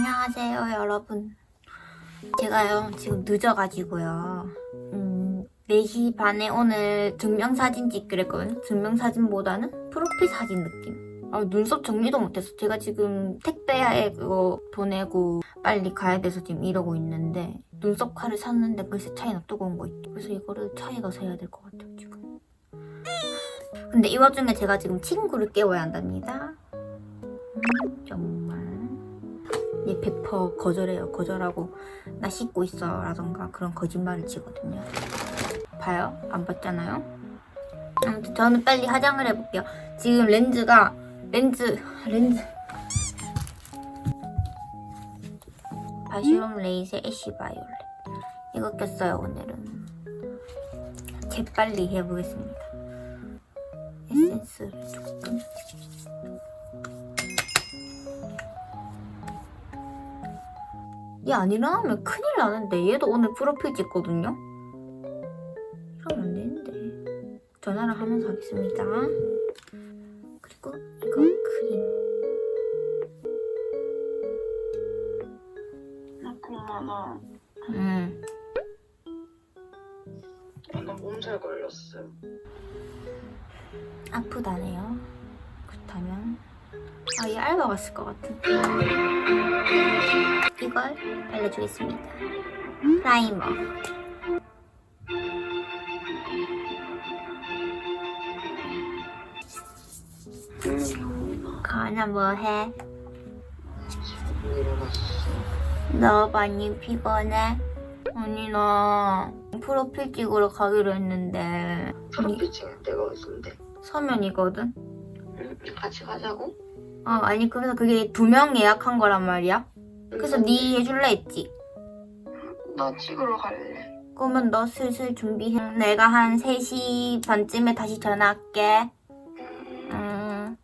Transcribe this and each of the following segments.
안녕하세요, 여러분. 제가요, 지금 늦어가지고요. 음, 4시 반에 오늘 증명사진 찍기로 했거든요. 증명사진보다는 프로필 사진 느낌. 아, 눈썹 정리도 못했어. 제가 지금 택배에 그거 보내고 빨리 가야 돼서 지금 이러고 있는데 눈썹 칼을 샀는데 글쎄 차이나 뜨거운 거 있죠. 그래서 이거를 차에 가서 해야 될 것 같아요, 지금. 근데 이 와중에 제가 지금 친구를 깨워야 한답니다. 음, 정말. 얘100% 거절해요. 거절하고 나 씻고 있어 라던가 그런 거짓말을 치거든요. 봐요? 안 봤잖아요? 아무튼 저는 빨리 화장을 해볼게요. 지금 렌즈가 렌즈 렌즈 바시롬 레이세 애쉬 바이올렛 이거 꼈어요 오늘은. 재빨리 해보겠습니다. 에센스를 조금 얘안 일어나면 큰일 나는데 얘도 오늘 프로필 찍거든요? 이러면 안 되는데 전화를 하면서 하겠습니다 그리고 이거 크림 고마워. 음. 나 몸살 걸렸어. 아프다네요 그렇다면 아얘 알바 갔을 것 같은 이걸 발라주겠습니다 프라이머 가나 뭐해? 너 많이 피곤해? 아니 나 프로필 찍으러 가기로 했는데 프로필 찍을 때가 어딘데? 서면이거든? 응, 같이 가자고? 아 아니 그래서 그게 두 명 예약한 거란 말이야? 그래서 네 해줄래 했지? 나 찍으러 갈래. 그러면 너 슬슬 준비해. 내가 한 3시 반쯤에 다시 전화할게. 음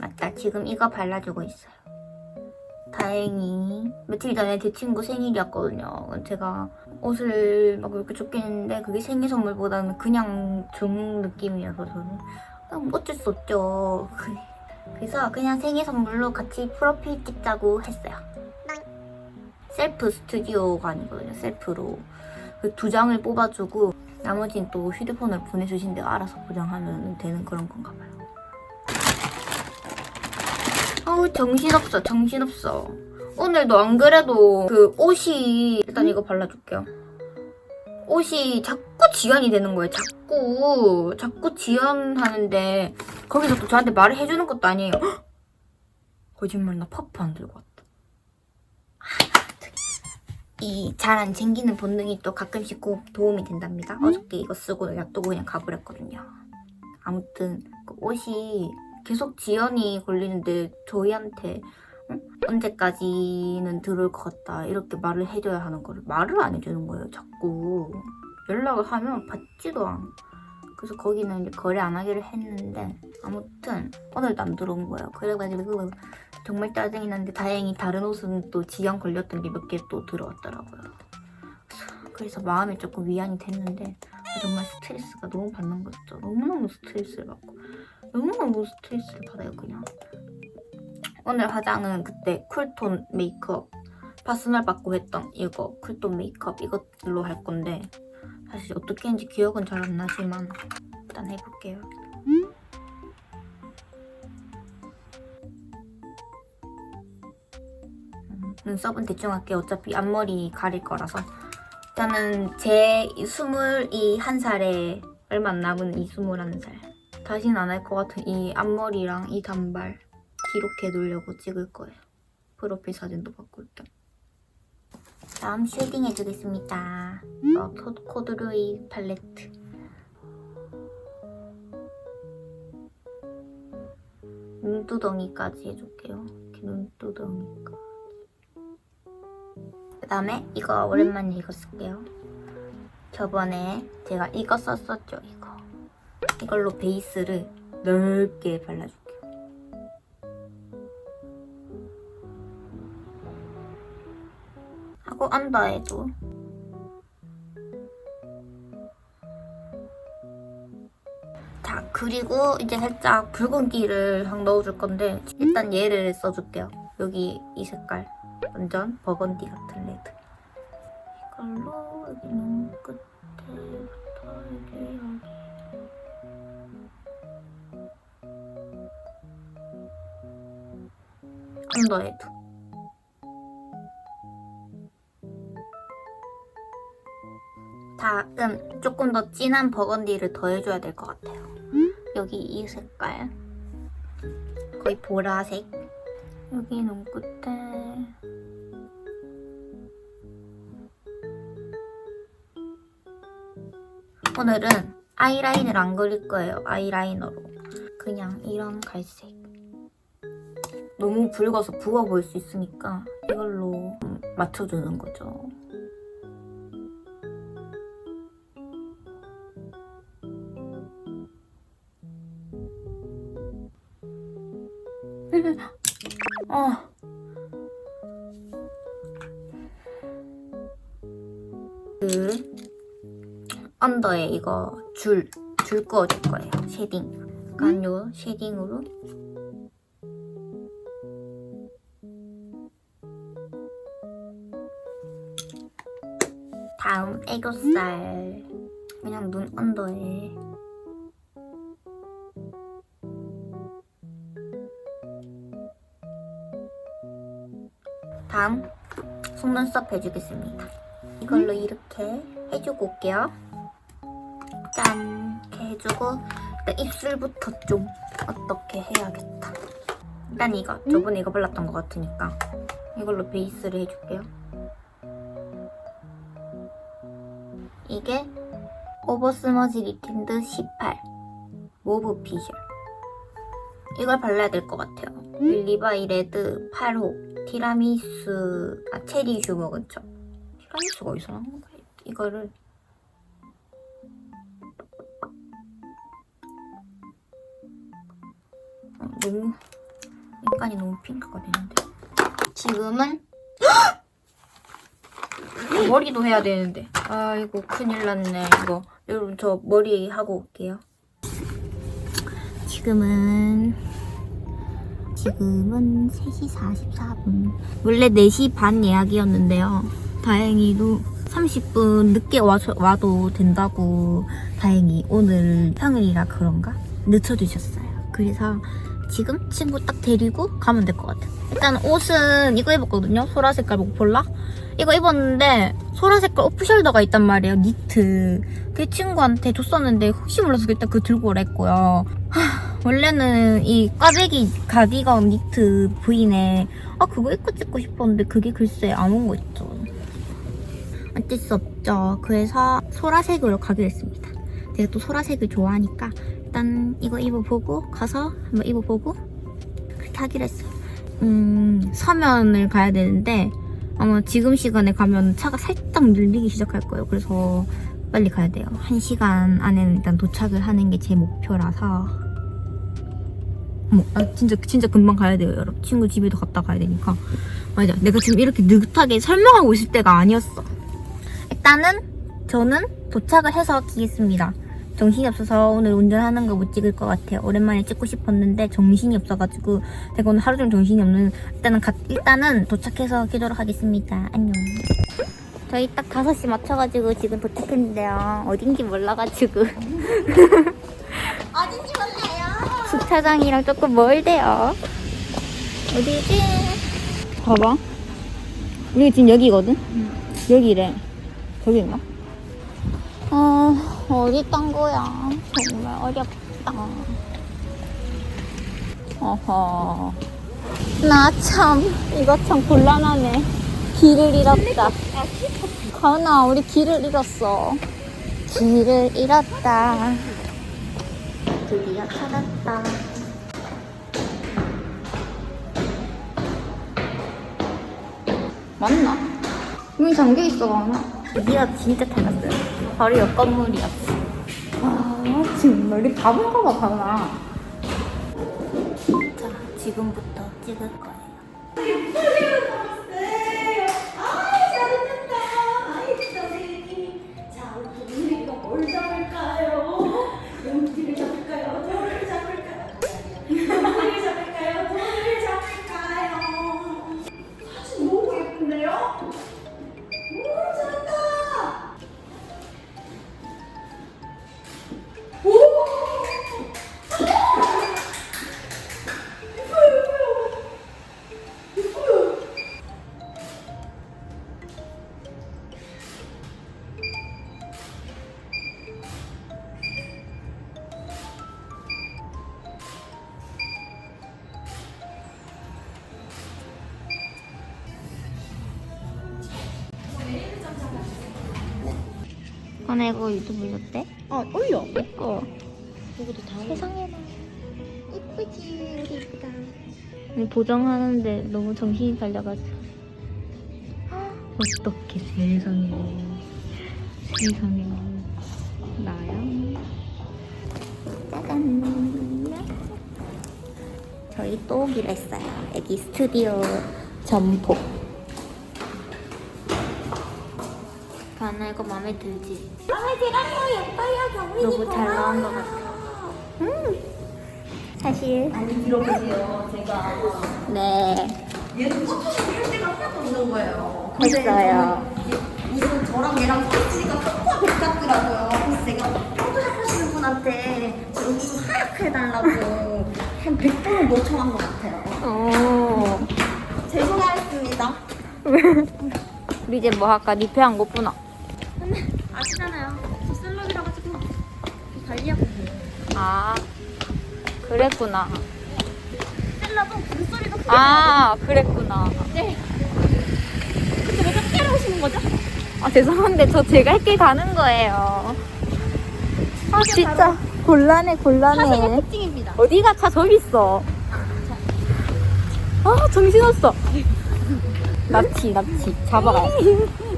맞다. 지금 이거 발라주고 있어요. 다행히. 며칠 전에 제 친구 생일이었거든요. 제가 옷을 막 이렇게 줬긴 했는데 그게 생일 선물보다는 그냥 준 느낌이어서 저는. 그냥 어쩔 수 없죠 그래서 그냥 생일 선물로 같이 프로필 찍자고 했어요. 셀프 스튜디오가 아니거든요 셀프로. 그 두 장을 뽑아주고 나머지는 또 휴대폰을 보내주신데 알아서 보장하면 되는 그런 건가 봐요. 아우 정신없어 정신없어. 오늘도 안 그래도 그 옷이 일단 이거 발라줄게요 옷이 자꾸 지연이 되는 거예요. 자꾸 자꾸 지연하는데 거기서 또 저한테 말을 해주는 것도 아니에요. 헉! 거짓말 나 퍼프 안 들고 왔다. 이 잘 안 챙기는 본능이 또 가끔씩 고- 도움이 된답니다. 어저께 이거 쓰고 놔두고 그냥 가버렸거든요. 아무튼 그 옷이 계속 지연이 걸리는데 저희한테 응? 언제까지는 들어올 것 같다. 이렇게 말을 해줘야 하는 거를. 말을 안 해주는 거예요 자꾸. 연락을 하면 받지도 않아. 그래서 거기는 이제 거래 안 하기로 했는데 아무튼 오늘도 안 들어온 거예요. 그래가지고 정말 짜증이 났는데 다행히 다른 옷은 또 지연 걸렸던 게 몇 개 또 들어왔더라고요. 그래서 마음이 조금 위안이 됐는데 아, 정말 스트레스가 너무 받는 거죠. 너무너무 스트레스를 받고. 너무너무 스트레스를 받아요 그냥 오늘 화장은 그때 쿨톤 메이크업 파스널 받고 했던 이거 쿨톤 메이크업 이것들로 할 건데 사실 어떻게 했는지 기억은 잘 안 나지만 일단 해볼게요. 음, 눈썹은 대충 할게요 어차피 앞머리 가릴 거라서. 일단은 제 21살에 얼마 안 남은 이 21살. 다시는 안 할 것 같은 이 앞머리랑 이 단발 기록해 두려고 찍을 거예요. 프로필 사진도 바꿀 겸. 다음 쉐딩 해주겠습니다. 어, 코- 코드루이 팔레트. 눈두덩이까지 해줄게요. 이렇게 눈두덩이까지. 그 다음에 이거 오랜만에 이거 쓸게요. 저번에 제가 이거 썼었죠, 이거. 이걸로 베이스를 넓게 발라줄게요. 하고 안다에도. 자 그리고 이제 살짝 붉은기를 확 넣어줄 건데 일단 얘를 써줄게요. 여기 이 색깔. 완전 버건디 같은 레드. 이걸로 여기 눈 끝에부터 여기 여기. 언더헤드 다음 조금 더 진한 버건디를 더해줘야 될 것 같아요. 여기 이 색깔. 거의 보라색. 여기 눈끝에. 오늘은 아이라인을 안 그릴 거예요 아이라이너로. 그냥 이런 갈색. 너무 붉어서 부어 보일 수 있으니까 이걸로 음, 맞춰주는 거죠 언더에 이거 줄, 줄 그어줄 거예요. 쉐딩. 약간 요 쉐딩으로. 다음 애교살. 그냥 눈 언더에. 다음 속눈썹 해주겠습니다. 이걸로 이렇게 해주고 올게요. 짠 이렇게 해주고 일단 입술부터 좀 어떻게 해야겠다. 일단 이거 저번에 이거 발랐던 것 같으니까 이걸로 베이스를 해줄게요. 이게 오버스머지 리틴드 18 모브 피셜 이걸 발라야 될 것 같아요. 릴리바이 레드 8호 티라미수 아 체리 슈머 그쵸? 티라미수가 어디서 나온 건가? 이거를 너무 인간이 너무 핑크가 되는데 지금은 머리도 해야 되는데 아이고 큰일 났네 이거 여러분 저 머리 하고 올게요 지금은 지금은 3시 44분. 원래 4시 반 예약이었는데요. 다행히도 30분 늦게 와, 와도 된다고 다행히 오늘 평일이라 그런가? 늦춰주셨어요. 그래서 지금 친구 딱 데리고 가면 될 것 같아요. 일단 옷은 이거 입었거든요. 소라 색깔 목 볼라? 이거 입었는데 소라 색깔 오프숄더가 있단 말이에요. 니트. 그 친구한테 줬었는데 혹시 몰라서 일단 그거 들고 오라 했고요. 하, 원래는 이 꽈배기 가디건 니트 부인에 아 그거 입고 찍고 싶었는데 그게 글쎄 안 온 거 있죠. 어쩔 수 없죠. 그래서 소라색으로 가기로 했습니다. 제가 또 소라색을 좋아하니까 일단 이거 입어보고 가서 한번 입어보고 그렇게 하기로 했어요. 음 서면을 가야 되는데 아마 지금 시간에 가면 차가 살짝 밀리기 시작할 거예요. 그래서 빨리 가야 돼요. 한 시간 안에는 일단 도착을 하는 게 제 목표라서. 어머, 아, 진짜 진짜 금방 가야 돼요, 여러분. 친구 집에도 갔다 가야 되니까. 맞아, 내가 지금 이렇게 느긋하게 설명하고 있을 때가 아니었어. 일단은 저는 도착을 해서 끼겠습니다. 정신이 없어서 오늘 운전하는 거 못 찍을 것 같아요. 오랜만에 찍고 싶었는데 정신이 없어가지고 제가 오늘 하루 종일 정신이 없는 일단은 가, 일단은 도착해서 끼도록 하겠습니다. 안녕. 저희 딱 5시 맞춰가지고 지금 도착했는데요. 어딘지 몰라가지고. 어딘지 몰라요. 주차장이랑 조금 멀대요. 어디지? 봐봐. 여기 지금 여기거든? 여기래. 저기인가? 어, 어디 딴 거야? 정말 어렵다. 어허. 나 참, 이거 참 곤란하네. 길을 잃었다. 가은아, 우리 길을 잃었어. 길을 잃었다. 드디어 찾았다. 맞나? 문이 잠겨 있어, 가은아. 드디어 진짜 찾았어요. 바로 옆 건물이었어. 아, 정말 우리 바본가 봐, 가은아. 자, 지금부터 찍을 거예요. 꺼내고 유튜브 올렸대? 아, 올려. 예뻐. 이것도 다 세상에나. 이쁘지, 우리 이쁘다. 아니, 보정하는데 너무 정신이 달려가지고. 어떻게 세상에. 세상에. 나야. 짜잔. 저희 또 오기로 했어요. 애기 스튜디오 점포. 가나 이거 마음에 들지? 마음에 들어요, 예뻐요, 경민이 너무 잘 나온 것 같아. 음. 사실 아니, 들어보세요. 제가. 네 얘는 포토샵 할 데가 하나도 없는 거예요. 했어요. 이거 저랑 얘랑 사이즈가 팍팍 똑같더라고요. 그래서 제가 포토샵 하시는 분한테 저 여기 좀 하얗게 해달라고 한 100번을 요청한 것 같아요. 오. 죄송하겠습니다. 우리 이제 뭐 할까? 니페 안 고프나? 관리하고. 아 그랬구나. 불소리도 크게 아 그랬구나. 네. 근데 왜 자꾸 따라오시는 거죠? 아 죄송한데 저 제가 할길 가는 거예요. 아 진짜 곤란해 곤란해. 특징입니다. 어디가 차 저기 있어. 아 정신없어. 납치 납치 잡아가.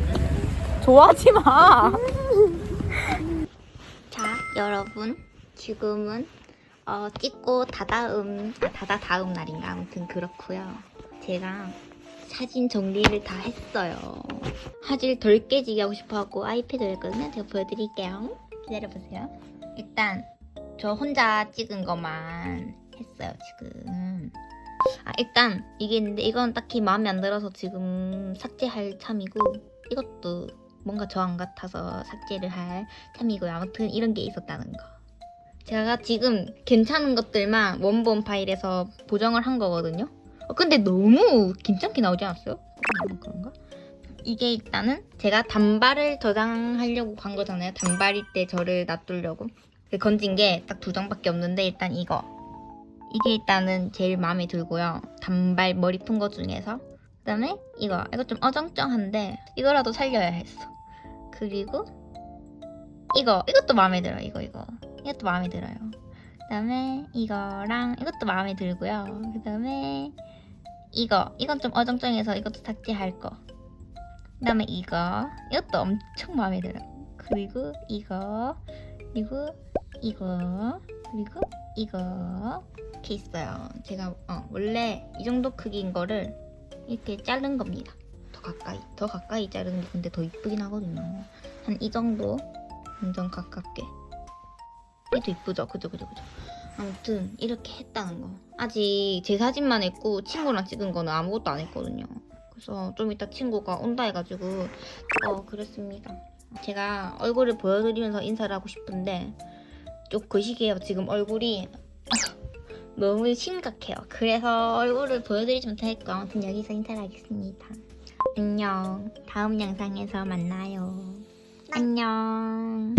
좋아하지 마. 자 여러분 지금은 어, 찍고 다다음 아 다다 다음 날인가 아무튼 그렇고요. 제가 사진 정리를 다 했어요. 사진 덜 깨지게 하고 싶어 하고 아이패드를 했거든요. 제가 보여드릴게요. 기다려보세요. 일단 저 혼자 찍은 것만 했어요 지금. 아 일단 이게 있는데 이건 딱히 마음에 안 들어서 지금 삭제할 참이고 이것도 뭔가 저안 같아서 삭제를 할 참이고요. 아무튼 이런 게 있었다는 거. 제가 지금 괜찮은 것들만 원본 파일에서 보정을 한 거거든요. 어, 근데 너무 괜찮게 나오지 않았어요? 음, 그런가? 이게 일단은 제가 단발을 저장하려고 간 거잖아요. 단발일 때 저를 놔두려고. 그 건진 게 딱 두 장밖에 없는데 일단 이거. 이게 일단은 제일 마음에 들고요. 단발 머리 푼 거 중에서. 그 다음에 이거. 이거 좀 어정쩡한데 이거라도 살려야 했어. 그리고 이거. 이것도 마음에 들어. 이거 이거. 이것도 마음에 들어요. 그다음에 이거랑 이것도 마음에 들고요. 그다음에 이거. 이건 좀 어정쩡해서 이것도 삭제할 거. 그다음에 이거. 이것도 엄청 마음에 들어요. 그리고 이거. 그리고 이거. 그리고 이거. 이렇게 있어요. 제가 어, 원래 이 정도 크기인 거를 이렇게 자른 겁니다. 더 가까이, 더 가까이 자르는 게 근데 더 이쁘긴 하거든요. 한 이 정도 완전 가깝게. 더 이쁘죠? 그죠, 그죠, 그죠. 아무튼 이렇게 했다는 거. 아직 제 사진만 했고 친구랑 찍은 거는 아무것도 안 했거든요. 그래서 좀 이따 친구가 온다 해가지고 어 그랬습니다. 제가 얼굴을 보여드리면서 인사를 하고 싶은데 좀 그 시기에 지금 얼굴이 너무 심각해요. 그래서 얼굴을 보여드리지 못했고 아무튼 여기서 인사를 하겠습니다. 안녕. 다음 영상에서 만나요. 네. 안녕.